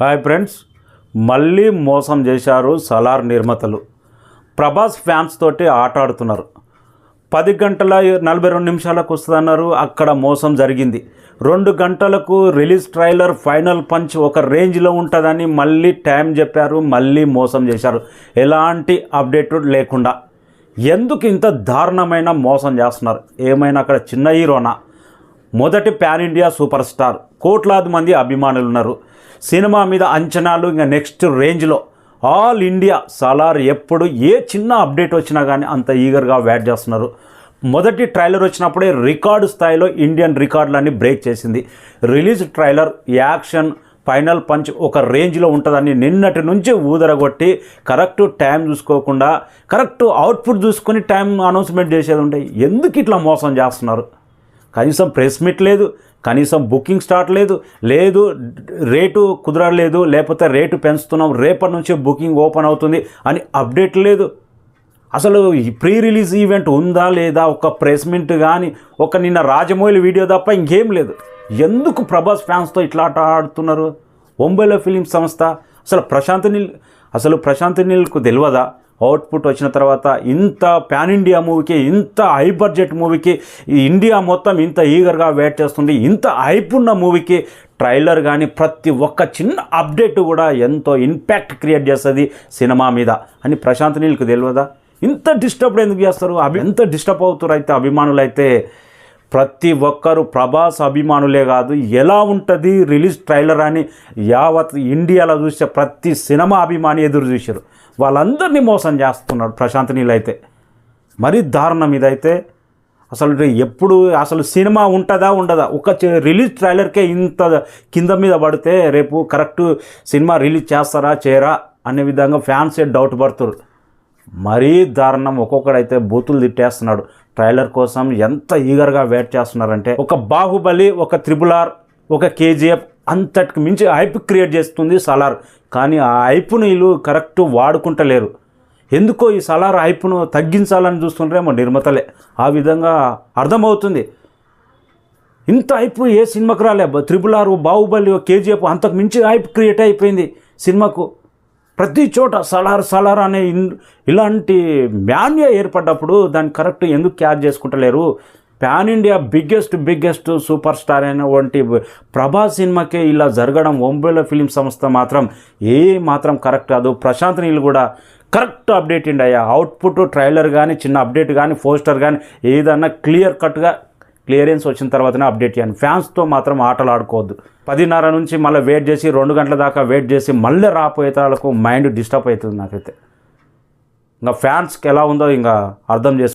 Hi friends. మళ్ళీ మోసం చేశారు సలార్ నిర్మాతలు. ప్రభాస్ ఫ్యాన్స్ తోటి ఆట ఆడుతున్నారు పది గంటల నలభై రెండు నిమిషాలకు వస్తుందన్నారు. అక్కడ మోసం జరిగింది. రెండు గంటలకు రిలీజ్ ట్రైలర్ ఫైనల్ పంచ్ ఒక రేంజ్లో ఉంటుందని మళ్ళీ టైం చెప్పారు. మళ్ళీ మోసం చేశారు. ఎలాంటి అప్డేట్ లేకుండా. ఎందుకు ఇంత దారుణమైన మోసం చేస్తున్నారు? ఏమైనా అక్కడ చిన్న హీరోనా? మొదటి ప్యాన్ ఇండియా సూపర్ స్టార్ కోట్లాది మంది అభిమానులు ఉన్నారు సినిమా మీద అంచనాలు ఇంకా నెక్స్ట్ రేంజ్లో. ఆల్ ఇండియా సలార్ ఎప్పుడు ఏ చిన్న అప్డేట్ వచ్చినా కానీ అంత ఈగర్గా వెయిట్ చేస్తున్నారు. మొదటి ట్రైలర్ వచ్చినప్పుడే రికార్డు స్థాయిలో ఇండియన్ రికార్డులన్నీ బ్రేక్ చేసింది. Release trailer action final punch ఒక రేంజ్లో ఉంటుందని నిన్నటి నుంచి ఊదరగొట్టి కరెక్ట్ టైం చూసుకోకుండా కరెక్ట్ అవుట్పుట్ చూసుకొని టైం అనౌన్స్మెంట్ చేసేది ఉంటాయి ఎందుకు ఇట్లా మోసం చేస్తున్నారు? కనీసం ప్రెస్ మీట్ లేదు కనీసం బుకింగ్ స్టార్ట్ లేదు లేదు రేటు కుదరలేదు లేకపోతే రేటు పెంచుతున్నాం రేపటి నుంచి బుకింగ్ ఓపెన్ అవుతుంది అని అప్డేట్ లేదు. అసలు ప్రీ రిలీజ్ ఈవెంట్ ఉందా లేదా ఒక ప్రెస్ మీట్ కానీ ఒక నిన్న రాజమౌళి వీడియో తప్ప ఇంకేం లేదు. ఎందుకు ప్రభాస్ ఫ్యాన్స్తో ఇట్లా ఆట ఆడుతున్నారు? ఒంబైలో ఫిలిం సంస్థ అసలు ప్రశాంత్ నీల్ అసలు ప్రశాంత్ నీల్కు తెలియదా? అవుట్పుట్ వచ్చిన తర్వాత ఇంత ప్యాన్ ఇండియా మూవీకి ఇంత హై బడ్జెట్ మూవీకి ఈ ఇండియా మొత్తం ఇంత ఈగర్గా వెయిట్ చేస్తుంది. ఇంత హైప్ ఉన్న మూవీకి ట్రైలర్ కానీ ప్రతి ఒక్క చిన్న అప్డేట్ కూడా ఎంతో ఇంపాక్ట్ క్రియేట్ చేస్తుంది సినిమా మీద. అని ప్రశాంత్ నీల్కు తెలియదా? ఇంత డిస్టర్బ్ ఎందుకు చేస్తారు? అభి ఎంత డిస్టర్బ్ అవుతారు అయితే అభిమానులు అయితే? ప్రతి ఒక్కరు ప్రభాస్ అభిమానులే కాదు ఎలా ఉంటుంది రిలీజ్ ట్రైలర్ అని యావత్ ఇండియాలో చూసే ప్రతి సినిమా అభిమాని ఎదురు చూశారు. వాళ్ళందరినీ మోసం చేస్తున్నాడు ప్రశాంత్ నీళ్ళు అయితే. మరీ దారుణం ఇదైతే. అసలు ఎప్పుడు అసలు సినిమా ఉంటుందా ఉండదా? ఒక రిలీజ్ ట్రైలర్కే ఇంత కింద మీద పడితే రేపు కరెక్ట్ సినిమా రిలీజ్ చేస్తారా చేయరా అనే విధంగా ఫ్యాన్సే డౌట్ పడుతురు. మరీ దారుణం. ఒక్కొక్కడైతే బూతులు తిట్టేస్తున్నాడు. ట్రైలర్ కోసం ఎంత ఈగర్గా వెయిట్ చేస్తున్నారంటే ఒక బాహుబలి ఒక త్రిబుల్ ఆర్ ఒక కేజీఎఫ్ అంతటికి మించి హైప్ క్రియేట్ చేస్తుంది సలార్ కానీ ఆ హైప్ను వీళ్ళు కరెక్ట్ వాడుకుంటలేరు. ఎందుకో ఈ సలార్ హైప్ను తగ్గించాలని చూస్తుంటారేమో నిర్మాతలే. ఆ విధంగా అర్థమవుతుంది. ఇంత హైప్ ఏ సినిమాకి రాలే. త్రిబుల్ ఆర్ బాహుబలి కేజీఎఫ్ అంతకు మించి హైప్ క్రియేట్ అయిపోయింది సినిమాకు. ప్రతి చోట సలార్ సలార్ అనే ఇన్- ఇలాంటి మాన్యా ఏర్పడ్డప్పుడు దాన్ని కరెక్ట్ ఎందుకు catch చేసుకుంటలేరు? Pan India biggest biggest super star అయినటువంటి ప్రభాస్ సినిమాకే ఇలా జరగడం ఒంబేలో ఫిలిం సంస్థ మాత్రం ఏ మాత్రం కరెక్ట్ కాదు. ప్రశాంత్ నీళ్ళు కూడా కరెక్ట్ అప్డేట్ ఇండి అయ్యా. అవుట్పుట్ ట్రైలర్ కానీ చిన్న అప్డేట్ కానీ పోస్టర్ కానీ ఏదన్నా క్లియర్ కట్గా క్లియరెన్స్ వచ్చిన తర్వాతనే అప్డేట్ చేయండి. ఫ్యాన్స్తో మాత్రం ఆటలు ఆడుకోవద్దు. పదిన్నర నుంచి మళ్ళీ వెయిట్ చేసి రెండు గంటల దాకా వెయిట్ చేసి మళ్ళీ రాపోయే వాళ్ళకు మైండ్ డిస్టర్బ్ అవుతుంది నాకైతే. ఇంకా ఫ్యాన్స్కి ఎలా ఉందో ఇంకా అర్థం చేసి